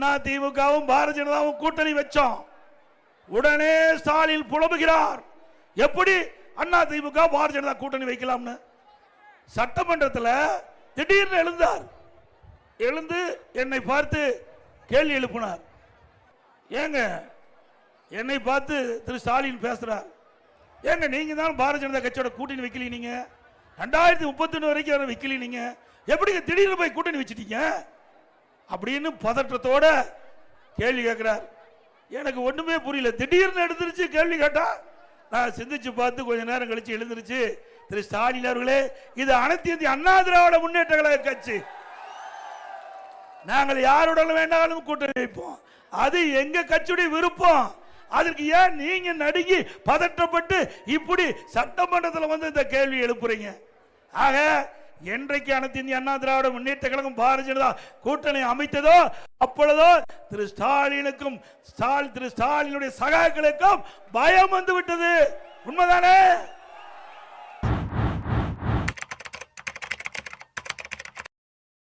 அண்ணா திமுகவும் பாரதிய ஜனதாவும் கூட்டணி வச்சோம். உடனே ஸ்டாலின் புலம்புகிறார். எப்படி அண்ணா திமுக பாரதிய ஜனதா கூட்டணி வைக்கலாம்னு? சட்டமன்றத்தில் திடீர்னு எழுந்தார். எழுந்து என்னை பார்த்து கேள்வி எழுப்பினார். ஏங்க என்னை பார்த்து திரு ஸ்டாலின் பேசுறார். ஏங்க நீங்க தான் பாரதிய ஜனதா கட்சியோட கூட்டணி வைக்கலீங்க ரெண்டாயிரத்தி முப்பத்தி வரைக்கும் வைக்கலீங்க எப்படி எப்படிங்க திடீர்னு போய் கூட்டணி வச்சுட்டீங்க? அப்படின்னு பதற்றத்தோட கேள்வி கேட்கிறார் எனக்கு ஒன்றுமே புரியல. திடீர்னு எடுத்துருச்சு கேள்வி கேட்டா நான் சிந்திச்சு பார்த்து கொஞ்ச நேரம் கழிச்சு எழுந்திருச்சு திரு ஸ்டாலின் அவர்களே இது அனைத்து இந்திய அண்ணா திராவிட முன்னேற்ற கழக கட்சி. நாங்கள் யாருடன் வேண்டாலும் கூட்டணி வைப்போம். அது எங்க கட்சியுடைய விருப்பம். அதற்கு ஏன் நீங்க நடுங்கி பதற்றப்பட்டு இப்படி சட்டமன்றத்தில் வந்து இந்த கேள்வி எழுப்புறீங்க? ஆக என்றைக்கு அனைத்து இந்திய அண்ணா திராவிட முன்னேற்ற கழகம் பாரதிய ஜனதா கூட்டணி அமைத்ததோ அப்பொழுதோ திரு ஸ்டாலினுக்கும் ஸ்டாலின் திரு ஸ்டாலினுடைய சகாக்களுக்கும் பயம் வந்து விட்டது. உண்மைதானே?